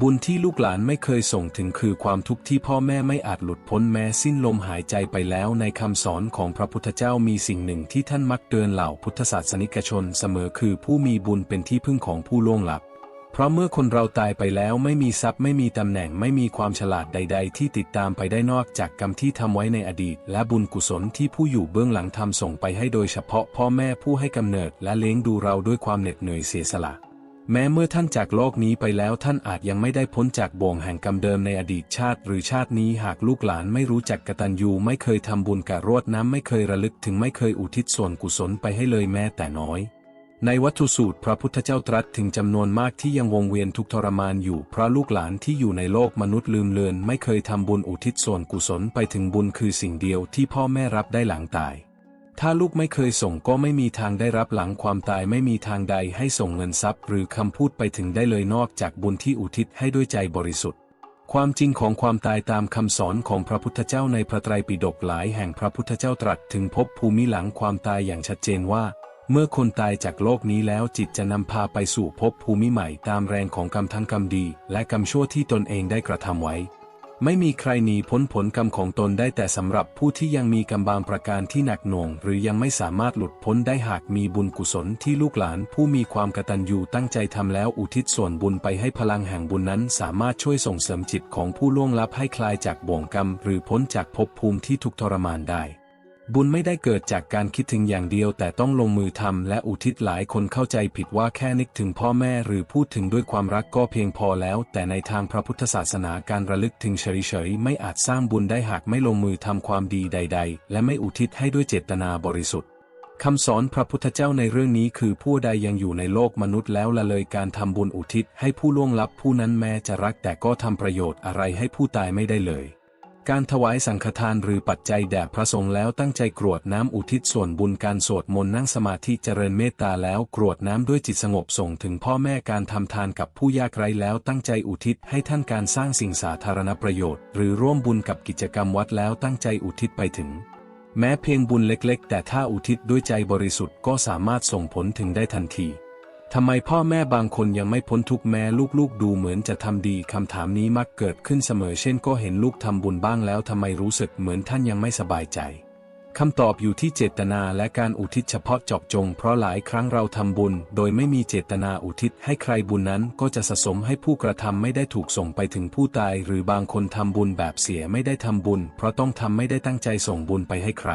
บุญที่ลูกหลานไม่เคยส่งถึงคือความทุกข์ที่พ่อแม่ไม่อาจหลุดพ้นแม้สิ้นลมหายใจไปแล้วในคำสอนของพระพุทธเจ้ามีสิ่งหนึ่งที่ท่านมักเตือนเหล่าพุทธศาสนิกชนเสมอคือผู้มีบุญเป็นที่พึ่งของผู้ล่วงลับ เพราะเมื่อคนเราตายไปแล้วไม่มีทรัพย์ไม่มีตำแหน่งไม่มีความฉลาดใด ๆ ที่ติดตามไปได้นอกจากกรรมที่ทำไว้ในอดีต และบุญกุศลที่ผู้อยู่เบื้องหลังทำส่งไปให้โดยเฉพาะพ่อแม่ผู้ให้กำเนิด และเลี้ยงดูเราด้วยความเหน็ดเหนื่อยเสียสละ แม้เมื่อท่านจากโลกนี้ไปแล้วท่านอาจยังไม่ได้พ้นจากบ่วงแห่งกรรมเดิมในอดีตชาติ หรือชาตินี้หากลูกหลานไม่รู้จักกตัญญูไม่เคยทำบุญกะรวดน้ำไม่เคยระลึกถึงไม่เคยอุทิศส่วนกุศลไปให้เลยแม้แต่น้อย ในวัตถุสูตรพระพุทธเจ้าตรัสถึงจำนวนมากที่ยังวงเวียนทุกทรมานอยู่เพราะลูกหลานที่อยู่ในโลกมนุษย์ลืมเลือน ไม่เคยทำบุญอุทิศส่วนกุศลไปถึงบุญคือสิ่งเดียวที่พ่อแม่รับได้หลังตาย ถ้าลูกไม่เคยส่งก็ไม่มีทางได้รับหลังความตายไม่มีทางใดให้ส่งเงินทรัพย์ หรือคำพูดไปถึงได้เลยนอกจากบุญที่อุทิศให้ด้วยใจบริสุทธิ์ ความจริงของความตายตามคำสอนของพระพุทธเจ้าในพระไตรปิฎกหลายแห่งพระพุทธเจ้าตรัสถึงภพภูมิหลังความตายอย่างชัดเจนว่า เมื่อคนตายจากโลกนี้แล้วจิตจะนำพาไปสู่ภพภูมิใหม่ตามแรงของกรรมทั้งกรรมดี และกรรมชั่วที่ตนเองได้กระทำไว้ ไม่มีใครหนีพ้นผลกรรมของตนได้แต่สำหรับผู้ที่ยังมีกรรมบางประการที่หนักหน่วง หรือยังไม่สามารถหลุดพ้นได้หากมีบุญกุศลที่ลูกหลานผู้มีความกตัญญูตั้งใจทำแล้วอุทิศส่วนบุญไปให้พลังแห่งบุญนั้น สามารถช่วยส่งเสริมจิตของผู้ล่วงลับให้คลายจากบ่วงกรรม หรือพ้นจากภพภูมิที่ทุกทรมานได้ บุญไม่ได้เกิดจากการคิดถึงอย่างเดียวแต่ต้องลงมือทำและอุทิศหลายคนเข้าใจผิดว่าแค่นึกถึงพ่อแม่หรือพูดถึงด้วยความรักก็เพียงพอแล้ว แต่ในทางพระพุทธศาสนาการระลึกถึงเฉยๆไม่อาจสร้างบุญได้หากไม่ลงมือทำความดีใด ๆ และไม่อุทิศให้ด้วยเจตนาบริสุทธิ์คำสอนพระพุทธเจ้าในเรื่องนี้คือผู้ใดยังอยู่ในโลกมนุษย์แล้วละเลยการทำบุญอุทิศให้ผู้ล่วงลับผู้นั้นแม้จะรักแต่ก็ทำประโยชน์อะไรให้ผู้ตายไม่ได้เลย การถวายสังฆทานหรือปัจจัยแด่พระสงฆ์แล้วตั้งใจกรวดน้ำอุทิศส่วนบุญการสวดมนต์นั่งสมาธิเจริญเมตตาแล้วกรวดน้ำด้วยจิตสงบส่งถึงพ่อแม่การทำทานกับผู้ยากไร้แล้วตั้งใจอุทิศให้ท่านการสร้างสิ่งสาธารณประโยชน์ หรือร่วมบุญกับกิจกรรมวัดแล้วตั้งใจอุทิศไปถึง แม้เพียงบุญเล็ก ๆ แต่ถ้าอุทิศด้วยใจบริสุทธิ์ก็สามารถส่งผลถึงได้ทันที ทำไมพ่อแม่บางคนยังไม่พ้นทุกแม้ลูกๆ ดูเหมือนจะทำดีคำถามนี้มักเกิดขึ้นเสมอเช่นก็เห็นลูกทำบุญบ้างแล้วทำไมรู้สึกเหมือนท่านยังไม่สบายใจคำตอบอยู่ที่เจตนาและการอุทิศเฉพาะเจาะจง เพราะหลายครั้งเราทำบุญ โดยไม่มีเจตนาอุทิศให้ใครบุญนั้นก็จะสะสมให้ผู้กระทำไม่ได้ถูกส่งไปถึงผู้ตาย หรือบางคนทำบุญแบบเสียไม่ได้ทำบุญ เพราะต้องทำไม่ได้ตั้งใจส่งบุญไปให้ใคร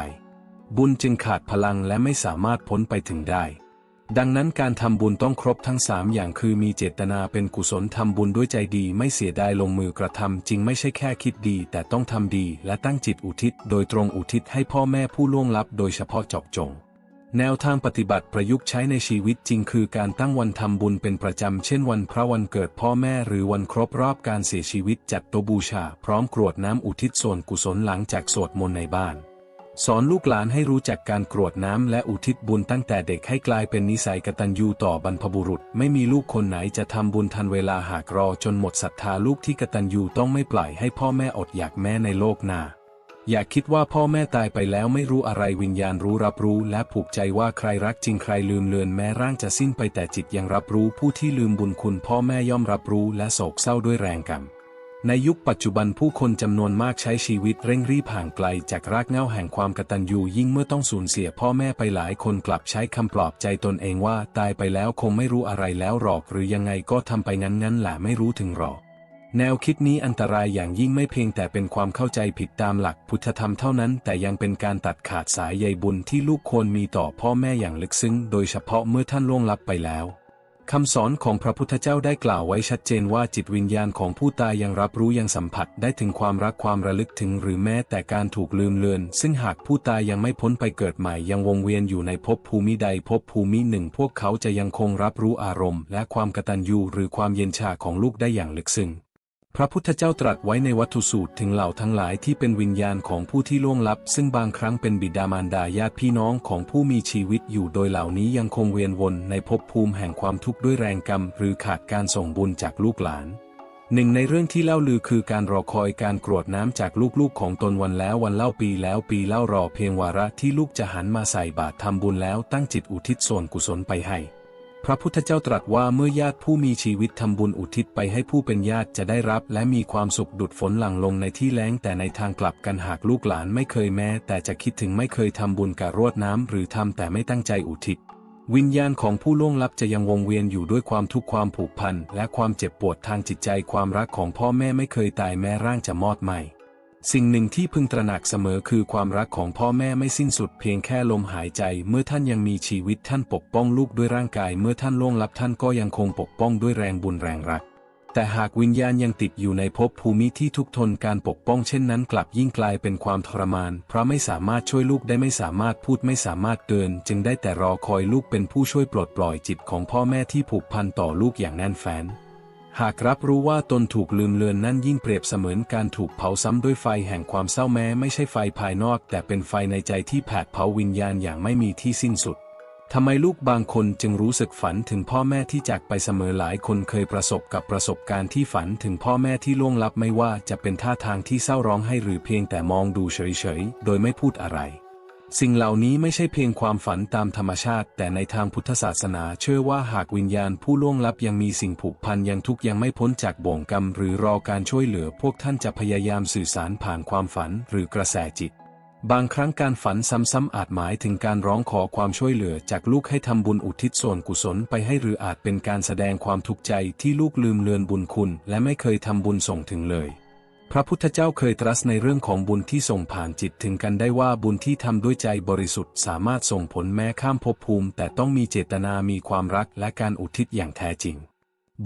บุญจึงขาดพลังและไม่สามารถพ้นไปถึงได้ ดังนั้นการทำบุญต้องครบทั้งสามอย่างคือมีเจตนาเป็นกุศลทำบุญด้วยใจดีไม่เสียดายลงมือกระทำจริงไม่ใช่แค่คิดดี แต่ต้องทำดีและตั้งจิตอุทิศ โดยตรงอุทิศให้พ่อแม่ผู้ล่วงลับโดยเฉพาะเจาะจง แนวทางปฏิบัติประยุกต์ใช้ในชีวิตจริงคือการตั้งวันทำบุญเป็นประจำเช่นวันพระวันเกิดพ่อแม่หรือวันครบรอบการเสียชีวิตจัดโตะบูชา พร้อมกรวดน้ำอุทิศส่วนกุศลหลังจากสวดมนต์ในบ้าน สอนลูกหลานให้รู้จักการกรวดน้ำและอุทิศบุญตั้งแต่เด็กให้กลายเป็นนิสัยกตัญญูต่อบรรพบุรุษ ไม่มีลูกคนไหนจะทำบุญทันเวลาหากรอจนหมดศรัทธาลูกที่กตัญญูต้องไม่ปล่อยให้พ่อแม่อดอยากแม้ในโลกหน้าอย่าคิดว่าพ่อแม่ตายไปแล้วไม่รู้อะไรวิญญาณรู้รับรู้ และผูกใจว่าใครรักจริงใครลืมเลือนแม้ร่างจะสิ้นไปแต่จิตยังรับรู้ผู้ที่ลืมบุญคุณพ่อแม่ย่อมรับรู้และโศกเศร้าด้วยแรงกรรม ในยุคปัจจุบันผู้คนจำนวนมากใช้ชีวิตเร่งรีบห่างไกลจากรากเหง้าแห่งความกตัญญูยิ่งเมื่อต้องสูญเสียพ่อแม่ไปหลายคนกลับใช้คำปลอบใจตนเองว่าตายไปแล้วคงไม่รู้อะไรแล้วหรอกหรือยังไงก็ทำไปงั้นๆแหละไม่รู้ถึงหรอกแนวคิดนี้อันตรายอย่างยิ่งไม่เพียงแต่เป็นความเข้าใจผิดตามหลักพุทธธรรมเท่านั้น แต่ยังเป็นการตัดขาดสายใยบุญที่ลูกควรมีต่อพ่อแม่อย่างลึกซึ้ง โดยเฉพาะเมื่อท่านล่วงลับไปแล้ว คำสอนของพระพุทธเจ้าได้กล่าวไว้ชัดเจนว่าจิตวิญญาณของผู้ตายยังรับรู้ยังสัมผัสได้ถึงความรักความระลึกถึงหรือแม้แต่การถูกลืมเลือน ซึ่งหากผู้ตายยังไม่พ้นไปเกิดใหม่ยังวงเวียนอยู่ในภพภูมิใดภพภูมิหนึ่ง พวกเขาจะยังคงรับรู้อารมณ์ และความกตัญญูหรือความเย็นชาของลูกได้อย่างลึกซึ้ง พระพุทธเจ้าตรัสไว้ในวัตถุสูตรถึงเหล่าทั้งหลายที่เป็นวิญญาณของผู้ที่ล่วงลับ ซึ่งบางครั้งเป็นบิดามารดาญาติพี่น้องของผู้มีชีวิตอยู่โดยเหล่านี้ยังคงเวียนวนในภพภูมิแห่งความทุกข์ด้วยแรงกรรม หรือขาดการส่งบุญจากลูกหลานหนึ่งในเรื่องที่เล่าลือคือการรอคอยการกรวดน้ำจากลูกๆของตนวันแล้ววันเล่าปีแล้วปีเล่ารอเพียงวาระที่ลูกจะหันมาใส่บาตรทำบุญแล้วตั้งจิตอุทิศส่วนกุศลไปให้ พระพุทธเจ้าตรัสว่าเมื่อญาติผู้มีชีวิตทำบุญอุทิศไปให้ผู้เป็นญาติจะได้รับ และมีความสุขดุดฝนหลั่งลงในที่แล้ง แต่ในทางกลับกันหากลูกหลานไม่เคยแม้ แต่จะคิดถึงไม่เคยทำบุญกับรวดน้ำหรือทำแต่ไม่ตั้งใจอุทิศ วิญญาณของผู้ล่วงลับจะยังวงเวียนอยู่ด้วยความทุกข์ความผูกพันและความเจ็บปวดทางจิตใจความรักของพ่อแม่ไม่เคยตายแม้ร่างจะมอดไหม สิ่งหนึ่งที่พึงตระหนักเสมอคือความรักของพ่อแม่ไม่สิ้นสุดเพียงแค่ลมหายใจ เมื่อท่านยังมีชีวิตท่านปกป้องลูกด้วยร่างกาย เมื่อท่านล่วงลับท่านก็ยังคงปกป้องด้วยแรงบุญแรงรัก แต่หากวิญญาณยังติดอยู่ในภพภูมิที่ทุกทนการปกป้องเช่นนั้นกลับยิ่งกลายเป็นความทรมาน เพราะไม่สามารถช่วยลูกได้ไม่สามารถพูดไม่สามารถเดิน จึงได้แต่รอคอยลูกเป็นผู้ช่วยปลดปล่อยจิตของพ่อแม่ที่ผูกพันต่อลูกอย่างแน่นแฟ้น หากรับรู้ว่าตนถูกลืมเลือนนั่นยิ่งเปรียบเสมือนการถูกเผาซ้ำด้วยไฟแห่งความเศร้าแม้ไม่ใช่ไฟภายนอก แต่เป็นไฟในใจที่แผดเผาวิญญาณอย่างไม่มีที่สิ้นสุดทำไมลูกบางคนจึงรู้สึกฝันถึงพ่อแม่ที่จากไปเสมอหลายคนเคยประสบกับประสบการณ์ที่ฝันถึงพ่อแม่ที่ล่วงลับไม่ว่าจะเป็นท่าทางที่เศร้าร้องให้หรือเพียงแต่มองดูเฉยๆ โดยไม่พูดอะไร สิ่งเหล่านี้ไม่ใช่เพียงความฝันตามธรรมชาติ แต่ในทางพุทธศาสนาเชื่อว่าหากวิญญาณผู้ล่วงลับยังมีสิ่งผูกพันยังทุกข์ยังไม่พ้นจากบ่วงกรรม หรือรอการช่วยเหลือพวกท่านจะพยายามสื่อสารผ่านความฝันหรือกระแสจิต บางครั้งการฝันซ้ำๆอาจหมายถึงการร้องขอความช่วยเหลือจากลูกให้ทำบุญอุทิศส่วนกุศลไปให้หรืออาจเป็นการแสดงความทุกข์ใจที่ลูกลืมเลือนบุญคุณ และไม่เคยทำบุญส่งถึงเลย พระพุทธเจ้าเคยตรัสในเรื่องของบุญที่ส่งผ่านจิตถึงกันได้ว่าบุญที่ทำด้วยใจบริสุทธิ์สามารถส่งผลแม้ข้ามภพภูมิ แต่ต้องมีเจตนามีความรักและการอุทิศอย่างแท้จริง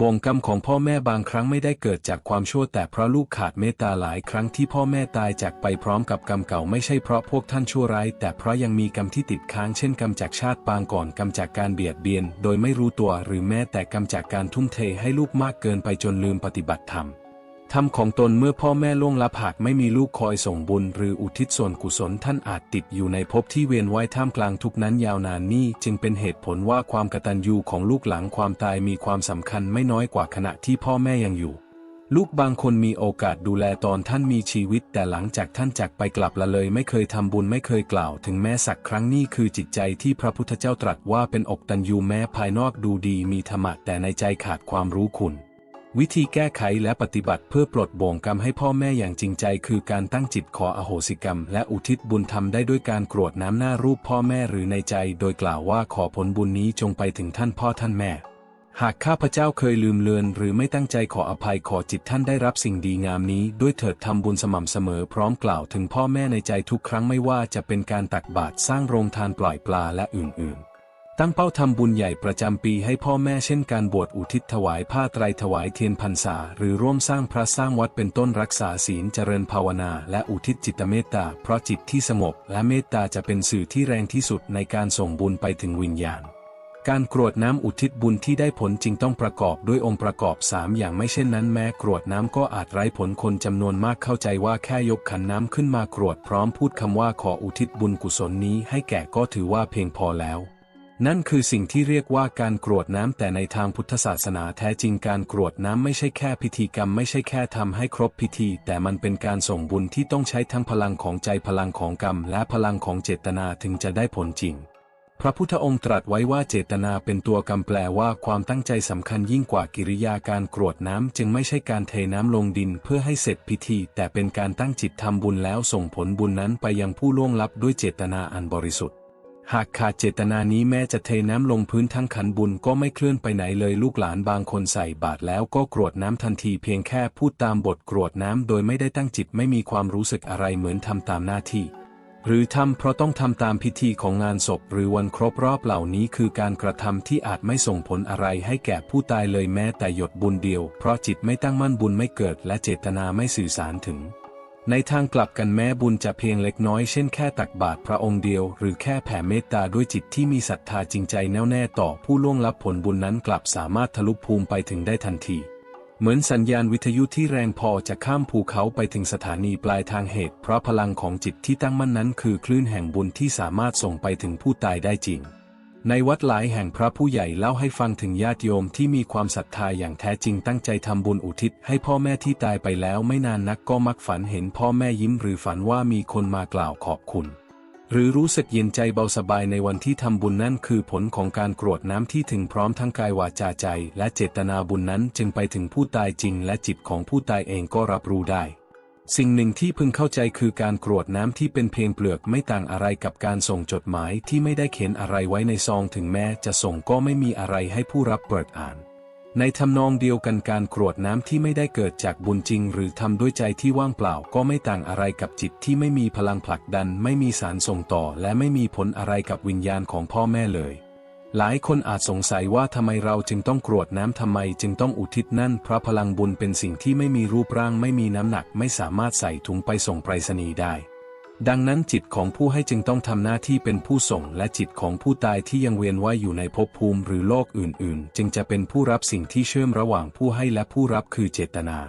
บ่งกรรมของพ่อแม่บางครั้งไม่ได้เกิดจากความชั่วแต่เพราะลูกขาดเมตตาหลายครั้งที่พ่อแม่ตายจากไปพร้อมกับกรรมเก่าไม่ใช่เพราะพวกท่านชั่วร้ายแต่เพราะยังมีกรรมที่ติดค้างเช่นกรรมจากชาติปางก่อนกรรมจากการเบียดเบียน โดยไม่รู้ตัวหรือแม้แต่กรรมจากการทุ่มเทให้ลูกมากเกินไปจนลืมปฏิบัติธรรม ธรรมของตนเมื่อพ่อแม่ล่วงลับหากไม่มีลูกคอยส่งบุญ หรืออุทิศส่วนกุศลท่านอาจติดอยู่ในภพที่เวียนว่ายท่ามกลางทุกนั้นยาวนานนี่จึงเป็นเหตุผลว่าความกตัญญูของลูกหลังความตายมีความสำคัญไม่น้อยกว่าขณะที่พ่อแม่ยังอยู่ ลูกบางคนมีโอกาสดูแลตอนท่านมีชีวิต แต่หลังจากท่านจากไปกลับละเลย ไม่เคยทำบุญไม่เคยกล่าว ถึงแม้สักครั้งนี่คือจิตใจที่พระพุทธเจ้าตรัสว่าเป็นอกตัญญูแม้ภายนอกดูดีมีธรรมะแต่ในใจขาดความรู้คุณ วิธีแก้ไขและปฏิบัติเพื่อปลดบ่งกรรมให้พ่อแม่อย่างจริงใจ คือการตั้งจิตขออโหสิกรรม และอุทิศบุญทำได้ด้วยการกรวดน้ำหน้ารูปพ่อแม่หรือในใจ โดยกล่าวว่าขอผลบุญนี้จงไปถึงท่านพ่อท่านแม่ หากข้าพเจ้าเคยลืมเลือน หรือไม่ตั้งใจขออภัยขอจิตท่านได้รับสิ่งดีงามนี้ ด้วยเถิดทำบุญสม่ำเสมอพร้อมกล่าวถึงพ่อแม่ในใจทุกครั้งไม่ว่าจะเป็นการตักบาตรสร้างโรงทานปล่อยปลาและอื่นๆ ตั้งเป้าทำบุญใหญ่ประจำปีให้พ่อแม่เช่นการบวชอุทิศถวายผ้าไตรถวายเทียนพรรษา หรือร่วมสร้างพระสร้างวัดเป็นต้นรักษาศีลเจริญภาวนา และอุทิศจิตเมตตา เพราะจิตที่สงบและเมตตาจะเป็นสื่อที่แรงที่สุดในการส่งบุญไปถึงวิญญาณ การกรวดน้ำอุทิศบุญที่ได้ผลจริงต้องประกอบด้วยองค์ประกอบ 3 อย่างไม่เช่นนั้นแม้กรวดน้ำก็อาจไร้ผลคนจำนวนมากเข้าใจว่าแค่ยกขันน้ำขึ้นมากรวดพร้อมพูดคำว่าขออุทิศบุญกุศลนี้ให้แก่ก็ถือว่าเพียงพอแล้ว นั่นคือสิ่งที่เรียกว่าการกรวดน้ำแต่ในทางพุทธศาสนาแท้จริงการกรวดน้ำไม่ใช่แค่พิธีกรรมไม่ใช่แค่ทำให้ครบพิธี แต่มันเป็นการส่งบุญที่ต้องใช้ทั้งพลังของใจพลังของกรรม และพลังของเจตนาถึงจะได้ผลจริง พระพุทธองค์ตรัสไว้ว่าเจตนาเป็นตัวกำแปลว่าความตั้งใจสำคัญยิ่งกว่ากิริยาการกรวดน้ำจึงไม่ใช่การเทน้ำลงดินเพื่อให้เสร็จพิธี แต่เป็นการตั้งจิตทำบุญแล้วส่งผลบุญนั้นไปยังผู้ล่วงลับด้วยเจตนาอันบริสุทธิ์ หากขาดเจตนานี้แม้จะเทน้ำลงพื้นทั้งขันบุญก็ไม่เคลื่อนไปไหนเลยลูกหลานบางคนใส่บาตรแล้วก็กรวดน้ำทันทีเพียงแค่พูดตามบทกรวดน้ำโดยไม่ได้ตั้งจิตไม่มีความรู้สึกอะไรเหมือนทำตามหน้าที่ หรือทำเพราะต้องทำตามพิธีของงานศพหรือวันครบรอบเหล่านี้คือการกระทำที่อาจไม่ส่งผลอะไรให้แก่ผู้ตายเลยแม้แต่หยดบุญเดียว เพราะจิตไม่ตั้งมั่นบุญไม่เกิดและเจตนาไม่สื่อสารถึง ในทางกลับกันแม้บุญจะเพียงเล็กน้อยเช่นแค่ตักบาตรพระองค์เดียว หรือแค่แผ่เมตตาด้วยจิตที่มีศรัทธาจริงใจแน่วแน่ต่อผู้ล่วงลับผลบุญนั้นกลับสามารถทะลุภูมิไปถึงได้ทันที เหมือนสัญญาณวิทยุที่แรงพอจะข้ามภูเขาไปถึงสถานีปลายทางเหตุ เพราะพลังของจิตที่ตั้งมั่นนั้นคือคลื่นแห่งบุญที่สามารถส่งไปถึงผู้ตายได้จริง ในวัดหลายแห่งพระผู้ใหญ่เล่าให้ฟังถึงญาติโยมที่มีความศรัทธาอย่างแท้จริงตั้งใจทำบุญอุทิศให้พ่อแม่ที่ตายไปแล้วไม่นานนักก็มักฝันเห็นพ่อแม่ยิ้มหรือฝันว่ามีคนมากล่าวขอบคุณ หรือรู้สึกเย็นใจเบาสบายในวันที่ทำบุญนั่นคือผลของการกรวดน้ำที่ถึงพร้อมทั้งกายวาจาใจ และเจตนาบุญนั้นจึงไปถึงผู้ตายจริง และจิตของผู้ตายเองก็รับรู้ได้ สิ่งหนึ่งที่พึงเข้าใจคือการกรวดน้ำที่เป็นเพียงเปลือกไม่ต่างอะไรกับการส่งจดหมายที่ไม่ได้เขียนอะไรไว้ในซองถึงแม้จะส่งก็ไม่มีอะไรให้ผู้รับเปิดอ่าน ในทำนองเดียวกันการกรวดน้ำที่ไม่ได้เกิดจากบุญจริง หรือทำด้วยใจที่ว่างเปล่าก็ไม่ต่างอะไรกับจิตที่ไม่มีพลังผลักดัน ไม่มีสารส่งต่อ และไม่มีผลอะไรกับวิญญาณของพ่อแม่เลย หลายคนอาจสงสัยว่าทำไมเราจึงต้องกรวดน้ำทำไมจึงต้องอุทิศนั่นเพราะพลังบุญเป็นสิ่งที่ไม่มีรูปร่างไม่มีน้ำหนักไม่สามารถใส่ถุงไปส่งไปรษณีย์ได้ ดังนั้นจิตของผู้ให้จึงต้องทำหน้าที่เป็นผู้ส่ง และจิตของผู้ตายที่ยังเวียนว่ายอยู่ในภพภูมิหรือโลกอื่น ๆ จึงจะเป็นผู้รับสิ่งที่เชื่อมระหว่างผู้ให้และผู้รับคือเจตนา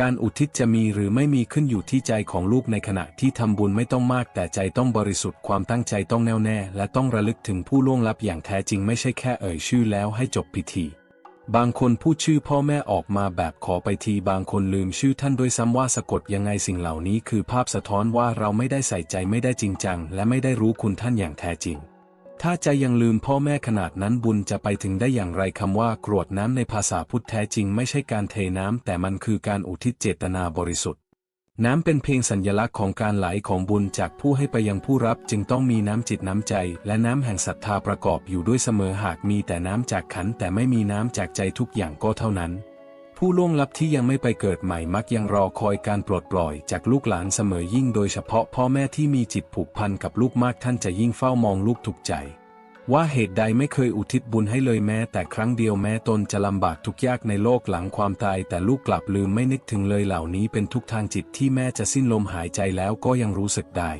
การอุทิศจะมีหรือไม่มีขึ้นอยู่ที่ใจของลูกในขณะที่ทำบุญไม่ต้องมาก แต่ใจต้องบริสุทธิ์ความตั้งใจต้องแน่วแน่ และต้องระลึกถึงผู้ล่วงลับอย่างแท้จริงไม่ใช่แค่เอ่ยชื่อแล้วให้จบพิธี บางคนพูดชื่อพ่อแม่ออกมาแบบขอไปทีบางคนลืมชื่อท่านด้วยซ้ำว่าสะกดยังไงสิ่งเหล่านี้คือภาพสะท้อนว่าเราไม่ได้ใส่ใจไม่ได้จริงจัง และไม่ได้รู้คุณท่านอย่างแท้จริง ถ้าใจยังลืมพ่อแม่ขนาดนั้นบุญจะไปถึงได้อย่างไรคำว่ากรวดน้ำในภาษาพุทธแท้จริงไม่ใช่การเทน้ำแต่มันคือการอุทิศเจตนาบริสุทธิ์ น้ำเป็นเพียงสัญลักษณ์ของการไหลของบุญจากผู้ให้ไปยังผู้รับจึงต้องมีน้ำจิตน้ำใจ และน้ำแห่งศรัทธาประกอบอยู่ด้วยเสมอหากมีแต่น้ำจากขันแต่ไม่มีน้ำจากใจทุกอย่างก็เท่านั้น ผู้ล่วงลับที่ยังไม่ไปเกิดใหม่มักยังรอคอยการปลดปล่อยจากลูกหลานเสมอยิ่งโดยเฉพาะพ่อแม่ที่มีจิตผูกพันกับลูกมากท่านจะยิ่งเฝ้ามองลูกถูกใจ ว่าเหตุใดไม่เคยอุทิศบุญให้เลยแม้แต่ครั้งเดียวแม้ตนจะลำบากทุกยากในโลกหลังความตายแต่ลูกกลับลืมไม่นึกถึงเลยเหล่านี้เป็นทุกทางจิตที่แม่จะสิ้นลมหายใจแล้วก็ยังรู้สึกได้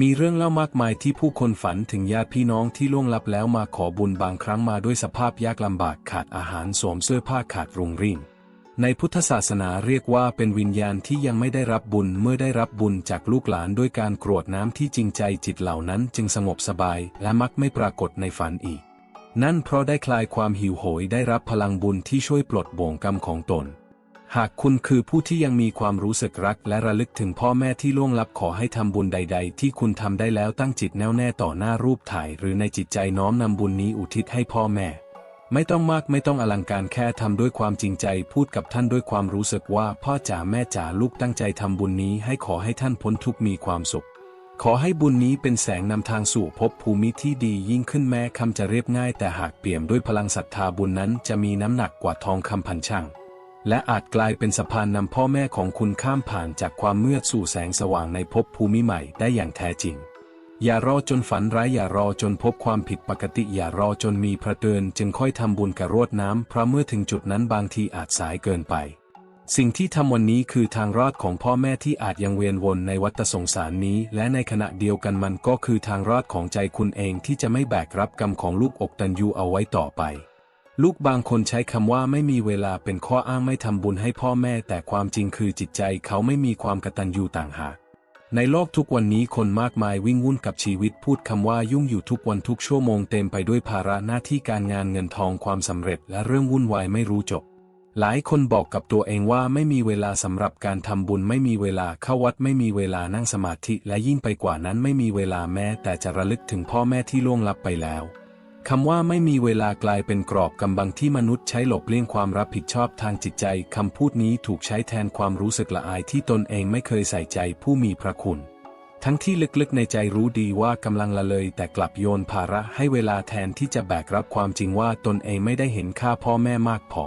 มีเรื่องเล่ามากมายที่ผู้คนฝันถึงญาติพี่น้องที่ล่วงลับแล้วมาขอบุญบางครั้งมาด้วยสภาพยากลำบากขาดอาหารสวมเสื้อผ้าขาดรุงริ่ง ในพุทธศาสนาเรียกว่าเป็นวิญญาณที่ยังไม่ได้รับบุญเมื่อได้รับบุญจากลูกหลานด้วยการกรวดน้ำที่จริงใจจิตเหล่านั้นจึงสงบสบายและมักไม่ปรากฏในฝันอีก นั่นเพราะได้คลายความหิวโหยได้รับพลังบุญที่ช่วยปลดบ่งกรรมของตน หากคุณคือผู้ที่ยังมีความรู้สึกรักและระลึกถึงพ่อแม่ที่ล่วงลับขอให้ทำบุญใด ๆ ที่คุณทำได้แล้วตั้งจิตแน่วแน่ต่อหน้ารูปถ่าย หรือในจิตใจน้อมนำบุญนี้อุทิศให้พ่อแม่ ไม่ต้องมากไม่ต้องอลังการแค่ทำด้วยความจริงใจพูดกับท่านด้วยความรู้สึกว่าพ่อจ๋าแม่จ๋าลูกตั้งใจทำบุญนี้ให้ขอให้ท่านพ้นทุกมีความสุข ขอให้บุญนี้เป็นแสงนำทางสู่ภพภูมิที่ดียิ่งขึ้นแม้คำจะเรียบง่าย แต่หากเปี่ยมด้วยพลังศรัทธาบุญนั้นจะมีน้ำหนักกว่าทองคำพันช่างและอาจกลายเป็นสะพานนำพ่อแม่ของคุณข้ามผ่านจากความมืดสู่แสงสว่างในภพภูมิใหม่ได้อย่างแท้จริง อย่ารอจนฝันร้ายอย่ารอจนพบความผิดปกติอย่ารอจนมีพระเตือนจึงค่อยทำบุญกระรดน้ำเพราะเมื่อถึงจุดนั้นบางทีอาจสายเกินไป สิ่งที่ทำวันนี้คือทางรอดของพ่อแม่ที่อาจยังเวียนวนในวัฏสงสารนี้ และในขณะเดียวกันมันก็คือทางรอดของใจคุณเองที่จะไม่แบกรับกรรมของลูกอกตันยูเอาไว้ต่อไป ลูกบางคนใช้คำว่าไม่มีเวลาเป็นข้ออ้างไม่ทำบุญให้พ่อแม่แต่ความจริงคือจิตใจเขาไม่มีความกตัญญูต่างหาก ในโลกทุกวันนี้คนมากมายวิ่งวุ่นกับชีวิตพูดคำว่ายุ่งอยู่ทุกวันทุกชั่วโมงเต็มไปด้วยภาระหน้าที่การงานเงินทองความสำเร็จและเรื่องวุ่นวายไม่รู้จบ หลายคนบอกกับตัวเองว่าไม่มีเวลาสำหรับการทำบุญไม่มีเวลาเข้าวัดไม่มีเวลานั่งสมาธิและยิ่งไปกว่านั้นไม่มีเวลาแม้แต่จะระลึกถึงพ่อแม่ที่ล่วงลับไปแล้ว คำว่าไม่มีเวลากลายเป็นกรอบกำบังที่มนุษย์ใช้หลบเลี่ยงความรับผิดชอบทางจิตใจ คำพูดนี้ถูกใช้แทนความรู้สึกละอายที่ตนเองไม่เคยใส่ใจผู้มีพระคุณ ทั้งที่ลึกๆในใจรู้ดีว่ากำลังละเลยแต่กลับโยนภาระให้เวลาแทนที่จะแบกรับความจริงว่าตนเองไม่ได้เห็นค่าพ่อแม่มากพอ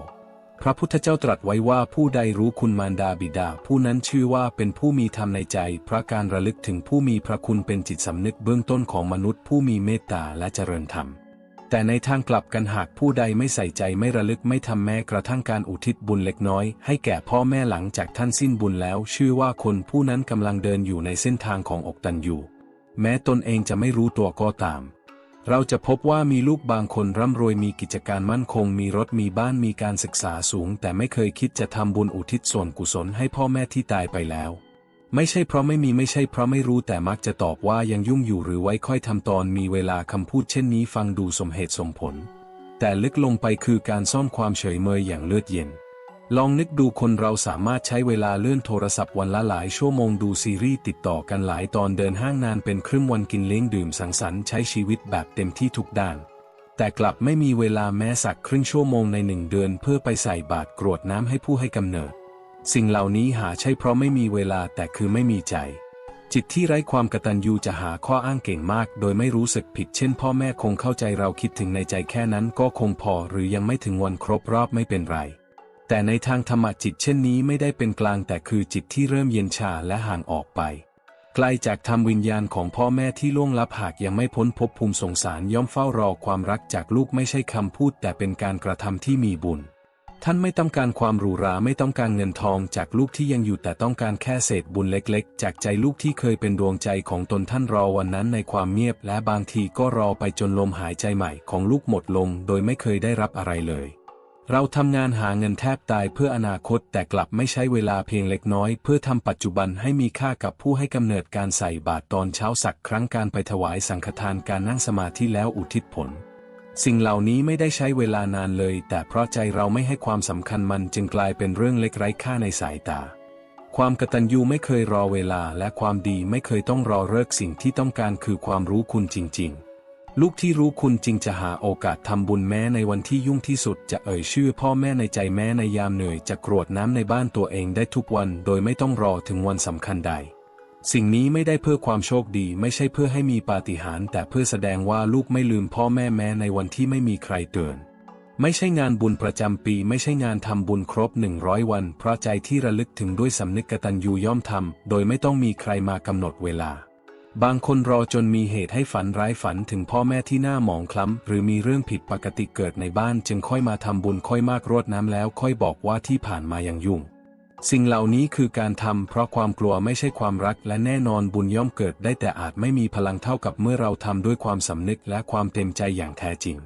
พระพุทธเจ้าตรัสไว้ว่าผู้ใดรู้คุณมารดาบิดา ผู้นั้นชื่อว่าเป็นผู้มีธรรมในใจเพราะการระลึกถึงผู้มีพระคุณเป็นจิตสำนึกเบื้องต้นของมนุษย์ผู้มีเมตตาและเจริญธรรม แต่ในทางกลับกันหากผู้ใดไม่ใส่ใจไม่ระลึกไม่ทำแม้กระทั่งการอุทิศบุญเล็กน้อย ให้แก่พ่อแม่หลังจากท่านสิ้นบุญแล้ว ชื่อว่าคนผู้นั้นกำลังเดินอยู่ในเส้นทางของอกตันอยู่ แม้ตนเองจะไม่รู้ตัวก็ตาม เราจะพบว่ามีลูกบางคนร่ำรวยมีกิจการมั่นคง มีรถมีบ้านมีการศึกษาสูง แต่ไม่เคยคิดจะทำบุญอุทิศส่วนกุศลให้พ่อแม่ที่ตายไปแล้ว ไม่ใช่เพราะไม่มีไม่ใช่เพราะไม่รู้แต่มักจะตอบว่ายังยุ่งอยู่หรือไว้ค่อยทำตอนมีเวลาคำพูดเช่นนี้ฟังดูสมเหตุสมผล แต่ลึกลงไปคือการซ่อนความเฉยเมยอย่างเลือดเย็น ลองนึกดูคนเราสามารถใช้เวลาเลื่อนโทรศัพท์วันละหลายชั่วโมงดูซีรีส์ติดต่อกันหลายตอนเดินห้างนานเป็นครึ่งวันกินเลี้ยงดื่มสังสรรค์ใช้ชีวิตแบบเต็มที่ทุกด้าน แต่กลับไม่มีเวลาแม้สักครึ่งชั่วโมงในหนึ่งเดือนเพื่อไปใส่บาตรกรวดน้ำให้ผู้ให้กำเนิด สิ่งเหล่านี้หาใช่เพราะไม่มีเวลาแต่คือไม่มีใจ จิตที่ไร้ความกตัญญูจะหาข้ออ้างเก่งมาก โดยไม่รู้สึกผิดเช่น พ่อแม่คงเข้าใจเราคิดถึงในใจแค่นั้นก็คงพอหรือยังไม่ถึงวันครบรอบไม่เป็นไร แต่ในทางธรรมะจิตเช่นนี้ไม่ได้เป็นกลางแต่คือจิตที่เริ่มเย็นชาและห่างออกไปไกลจากธรรมวิญญาณของพ่อแม่ที่ล่วงลับหากยังไม่พ้นภพภูมิสงสารย่อมเฝ้ารอความรักจากลูกไม่ใช่คำพูดแต่เป็นการกระทำที่มีบุญ ท่านไม่ต้องการความหรูหราไม่ต้องการเงินทองจากลูกที่ยังอยู่แต่ต้องการแค่เศษบุญเล็กๆ จากใจลูกที่เคยเป็นดวงใจของตนท่านรอวันนั้นในความเงียบ และบางทีก็รอไปจนลมหายใจใหม่ของลูกหมดลง โดยไม่เคยได้รับอะไรเลย เราทำงานหาเงินแทบตายเพื่ออนาคตแต่กลับไม่ใช้เวลาเพียงเล็กน้อย เพื่อทำปัจจุบันให้มีค่ากับผู้ให้กำเนิดการใส่บาตรตอนเช้าสักครั้งการไปถวายสังฆทานการนั่งสมาธิแล้วอุทิศผล สิ่งเหล่านี้ไม่ได้ใช้เวลานานเลย แต่เพราะใจเราไม่ให้ความสำคัญมันจึงกลายเป็นเรื่องเล็กไร้ค่าในสายตา ความกตัญญูไม่เคยรอเวลาและความดีไม่เคยต้องรอเลิกสิ่งที่ต้องการคือความรู้คุณจริง ๆ ลูกที่รู้คุณจริงจะหาโอกาสทำบุญแม้ในวันที่ยุ่งที่สุด จะเอ่ยชื่อพ่อแม่ในใจแม้ในยามเหนื่อยจะกรวดน้ำในบ้านตัวเองได้ทุกวัน โดยไม่ต้องรอถึงวันสำคัญใด สิ่งนี้ไม่ได้เพื่อความโชคดีไม่ใช่เพื่อให้มีปาฏิหาริย์แต่เพื่อแสดงว่าลูกไม่ลืมพ่อแม่แม้ในวันที่ไม่มีใครเตือน ไม่ใช่งานบุญประจำปี ไม่ใช่งานทำบุญครบหนึ่งร้อยวัน เพราะใจที่ระลึกถึงด้วยสำนึกกตัญญูย่อมทำโดยไม่ต้องมีใครมากำหนดเวลา บางคนรอจนมีเหตุให้ฝันร้ายฝันถึงพ่อแม่ที่หน้าหมองคล้ำ หรือมีเรื่องผิดปกติเกิดในบ้าน จึงค่อยมาทำบุญค่อยมากรวดน้ำแล้ว ค่อยบอกว่าที่ผ่านมายังยุ่ง สิ่งเหล่านี้คือการทำเพราะความกลัวไม่ใช่ความรักและแน่นอนบุญย่อมเกิดได้แต่อาจไม่มีพลังเท่ากับเมื่อเราทำด้วยความสำนึกและความเต็มใจอย่างแท้จริง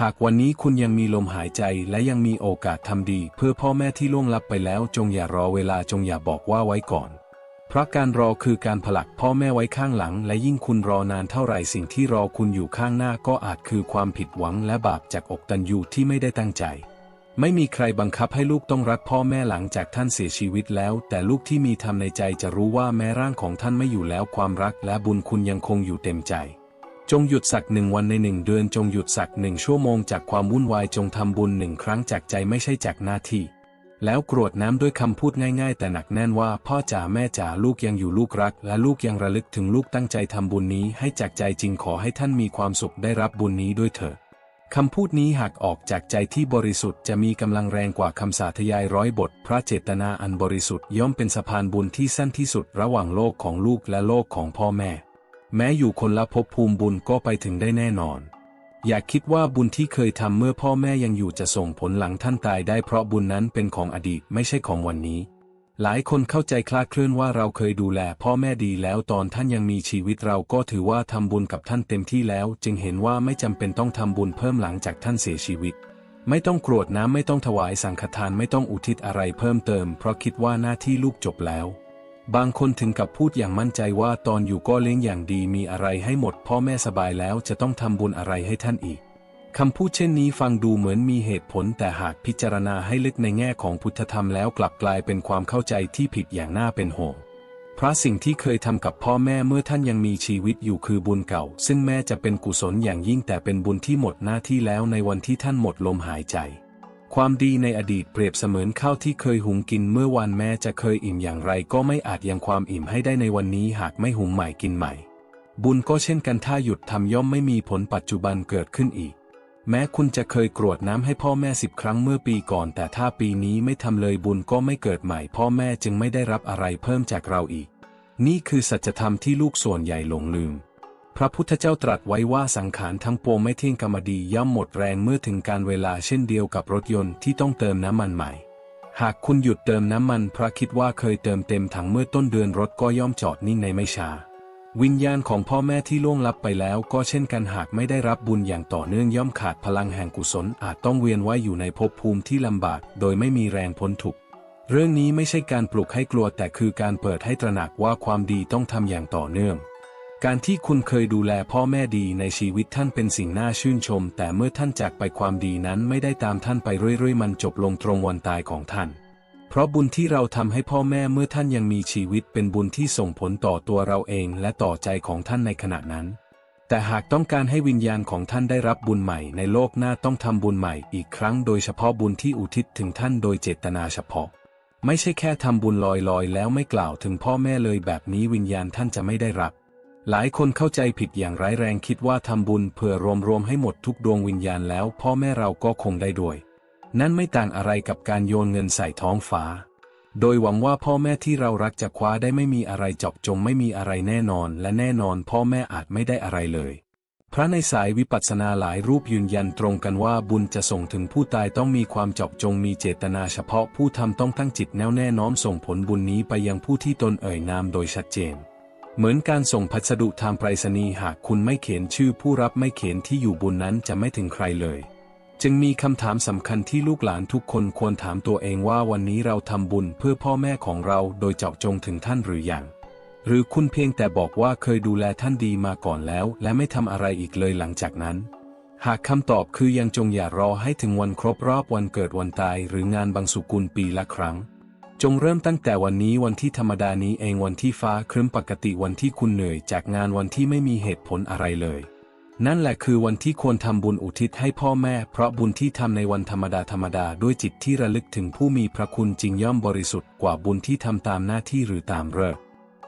หากวันนี้คุณยังมีลมหายใจและยังมีโอกาสทำดี เพื่อพ่อแม่ที่ล่วงลับไปแล้ว จงอย่ารอเวลาจงอย่าบอกว่าไว้ก่อน เพราะการรอคือการผลักพ่อแม่ไว้ข้างหลัง และยิ่งคุณรอนานเท่าไหร่สิ่งที่รอคุณอยู่ข้างหน้าก็อาจคือความผิดหวังและบาปจากอกตันยูที่ไม่ได้ตั้งใจ ไม่มีใครบังคับให้ลูกต้องรักพ่อแม่หลังจากท่านเสียชีวิตแล้ว แต่ลูกที่มีธรรมในใจจะรู้ว่าแม้ร่างของท่านไม่อยู่แล้วความรักและบุญคุณยังคงอยู่เต็มใจ จงหยุดสักหนึ่งวันในหนึ่งเดือน จงหยุดสักหนึ่งชั่วโมงจากความวุ่นวายจงทำบุญหนึ่งครั้งจากใจไม่ใช่จากหน้าที่ แล้วกรวดน้ำด้วยคำพูดง่ายๆ แต่หนักแน่นว่าพ่อจ๋าแม่จ๋าลูกยังอยู่ลูกรัก และลูกยังระลึกถึงลูกตั้งใจทำบุญนี้ให้จากใจจริงขอให้ท่านมีความสุขได้รับบุญนี้ด้วยเถิด คำพูดนี้หากออกจากใจที่บริสุทธิ์จะมีกำลังแรงกว่าคำสาธยายร้อยบท พระเจตนาอันบริสุทธิ์ย่อมเป็นสะพานบุญที่สั้นที่สุดระหว่างโลกของลูกและโลกของพ่อแม่ แม้อยู่คนละภพภูมิบุญก็ไปถึงได้แน่นอน อย่าคิดว่าบุญที่เคยทำเมื่อพ่อแม่ยังอยู่จะส่งผลหลังท่านตายได้เพราะบุญนั้นเป็นของอดีตไม่ใช่ของวันนี้ หลายคนเข้าใจคลาดเคลื่อนว่าเราเคยดูแลพ่อแม่ดีแล้วตอนท่านยังมีชีวิตเราก็ถือว่าทำบุญกับท่านเต็มที่แล้ว จึงเห็นว่าไม่จำเป็นต้องทำบุญเพิ่มหลังจากท่านเสียชีวิต ไม่ต้องกรวดน้ำไม่ต้องถวายสังฆทานไม่ต้องอุทิศอะไรเพิ่มเติม เพราะคิดว่าหน้าที่ลูกจบแล้ว บางคนถึงกับพูดอย่างมั่นใจว่าตอนอยู่ก็เลี้ยงอย่างดีมีอะไรให้หมด พ่อแม่สบายแล้วจะต้องทำบุญอะไรให้ท่านอีก คำพูดเช่นนี้ฟังดูเหมือนมีเหตุผลแต่หากพิจารณาให้ลึกในแง่ของพุทธธรรมแล้วกลับกลายเป็นความเข้าใจที่ผิดอย่างน่าเป็นห่วงเพราะสิ่งที่เคยทำกับพ่อแม่เมื่อท่านยังมีชีวิตอยู่คือบุญเก่า ซึ่งแม้จะเป็นกุศลอย่างยิ่งแต่เป็นบุญที่หมดหน้าที่แล้วในวันที่ท่านหมดลมหายใจ ความดีในอดีตเปรียบเสมือนข้าวที่เคยหุงกินเมื่อวานแม้จะเคยอิ่มอย่างไรก็ไม่อาจยังความอิ่มให้ได้ในวันนี้หากไม่หุงใหม่กินใหม่ บุญก็เช่นกันถ้าหยุดทำย่อมไม่มีผลปัจจุบันเกิดขึ้นอีก แม้คุณจะเคยกรวดน้ำให้พ่อแม่สิบครั้งเมื่อปีก่อน แต่ถ้าปีนี้ไม่ทำเลยบุญก็ไม่เกิดใหม่ พ่อแม่จึงไม่ได้รับอะไรเพิ่มจากเราอีก นี่คือสัจธรรมที่ลูกส่วนใหญ่หลงลืม พระพุทธเจ้าตรัสไว้ว่าสังขารทั้งปวงไม่เที่ยงกรรมดีย่อมหมดแรงเมื่อถึงการเวลาเช่นเดียวกับรถยนต์ที่ต้องเติมน้ำมันใหม่ หากคุณหยุดเติมน้ำมันเพราะคิดว่าเคยเติมเต็มถังเมื่อต้นเดือนรถก็ย่อมจอดนิ่งในไม่ช้า วิญญาณของพ่อแม่ที่ล่วงลับไปแล้วก็เช่นกันหากไม่ได้รับบุญอย่างต่อเนื่องย่อมขาดพลังแห่งกุศลอาจต้องเวียนว่ายอยู่ในภพภูมิที่ลำบาก โดยไม่มีแรงพ้นทุกข์เรื่องนี้ไม่ใช่การปลุกให้กลัวแต่คือการเปิดให้ตระหนักว่าความดีต้องทำอย่างต่อเนื่อง การที่คุณเคยดูแลพ่อแม่ดีในชีวิตท่านเป็นสิ่งน่าชื่นชม แต่เมื่อท่านจากไปความดีนั้นไม่ได้ตามท่านไปเรื่อยๆ มันจบลงตรงวันตายของท่าน เพราะบุญที่เราทำให้พ่อแม่เมื่อท่านยังมีชีวิตเป็นบุญที่ส่งผลต่อตัวเราเองและต่อใจของท่านในขณะนั้น แต่หากต้องการให้วิญญาณของท่านได้รับบุญใหม่ในโลกหน้าต้องทำบุญใหม่อีกครั้งโดยเฉพาะบุญที่อุทิศถึงท่านโดยเจตนาเฉพาะ ไม่ใช่แค่ทำบุญลอยๆ แล้วไม่กล่าวถึงพ่อแม่เลยแบบนี้วิญญาณท่านจะไม่ได้รับหลายคนเข้าใจผิดอย่างร้ายแรงคิดว่าทำบุญเพื่อรวมๆให้หมดทุกดวงวิญญาณแล้ว พ่อแม่เราก็คงได้ด้วย นั่นไม่ต่างอะไรกับการโยนเงินใส่ท้องฟ้า โดยหวังว่าพ่อแม่ที่เรารักจะคว้าได้ไม่มีอะไรจอบจงไม่มีอะไรแน่นอน และแน่นอนพ่อแม่อาจไม่ได้อะไรเลย พระในสายวิปัสสนาหลายรูปยืนยันตรงกันว่าบุญจะส่งถึงผู้ตายต้องมีความจาะจงมีเจตนาเฉพาะผู้ทำต้องตั้งจิตแน่วแน่น้อมส่งผลบุญนี้ไปยังผู้ที่ตนเอ่ยนามโดยชัดเจนเหมือนการส่งพัสดุทางไปรษณีย์หากคุณไม่เขียนชื่อผู้รับไม่เขียนที่อยู่บุญนั้นจะไม่ถึงใครเลย จึงมีคำถามสำคัญที่ลูกหลานทุกคนควรถามตัวเองว่าวันนี้เราทำบุญเพื่อพ่อแม่ของเราโดยเจาะจงถึงท่านหรืออยัง หรือคุณเพียงแต่บอกว่าเคยดูแลท่านดีมาก่อนแล้ว และไม่ทำอะไรอีกเลยหลังจากนั้น หากคำตอบคือยังจงอย่ารอให้ถึงวันครบรอบวันเกิดวันตายหรืองานบางสุกุลปีละครั้ง จงเริ่มตั้งแต่วันนี้วันที่ธรรมดานี้เองวันที่ฟ้าครึ้มปกติวันที่คุณเหนื่อยจากงานวันที่ไม่มีเหตุผลอะไรเลย นั่นแหละคือวันที่ควรทำบุญอุทิศให้พ่อแม่ เพราะบุญที่ทำในวันธรรมดาธรรมดาด้วยจิตที่ระลึกถึงผู้มีพระคุณจริงย่อมบริสุทธิ์กว่าบุญที่ทำตามหน้าที่หรือตามเลิกษ์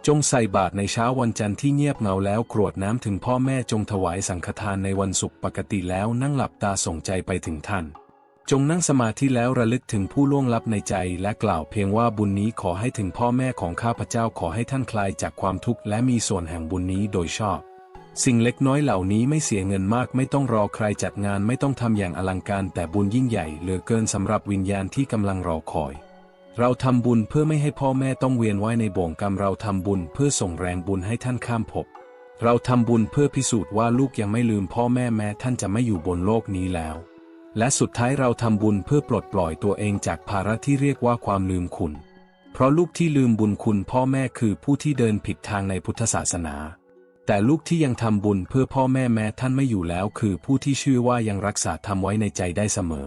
จงใส่บาตรในเช้าวันจันทร์ที่เงียบเงาแล้วกรวดน้ำถึงพ่อแม่จงถวายสังฆทานในวันศุกร์ปกติแล้วนั่งหลับตาส่งใจไปถึงท่าน จงนั่งสมาธิแล้วระลึกถึงผู้ล่วงลับในใจและกล่าวเพียงว่าบุญนี้ขอให้ถึงพ่อแม่ของข้าพเจ้าขอให้ท่านคลายจากความทุกข์และมีส่วนแห่งบุญนี้โดยชอบ สิ่งเล็กน้อยเหล่านี้ไม่เสียเงินมากไม่ต้องรอใครจัดงานไม่ต้องทำอย่างอลังการแต่บุญยิ่งใหญ่เหลือเกินสำหรับวิญญาณที่กำลังรอคอย เราทำบุญเพื่อไม่ให้พ่อแม่ต้องเวียนว่ายในบ่วงกรรมเราทำบุญเพื่อส่งแรงบุญให้ท่านข้ามภพเราทำบุญเพื่อพิสูจน์ว่าลูกยังไม่ลืมพ่อแม่แม้ท่านจะไม่อยู่บนโลกนี้แล้ว และสุดท้ายเราทำบุญเพื่อปลดปล่อยตัวเองจากภาระที่เรียกว่าความลืมคุณ เพราะลูกที่ลืมบุญคุณพ่อแม่คือผู้ที่เดินผิดทางในพุทธศาสนา แต่ลูกที่ยังทำบุญเพื่อพ่อแม่แม้ท่านไม่อยู่แล้ว คือผู้ที่ชื่อว่ายังรักษาทำไว้ในใจได้เสมอ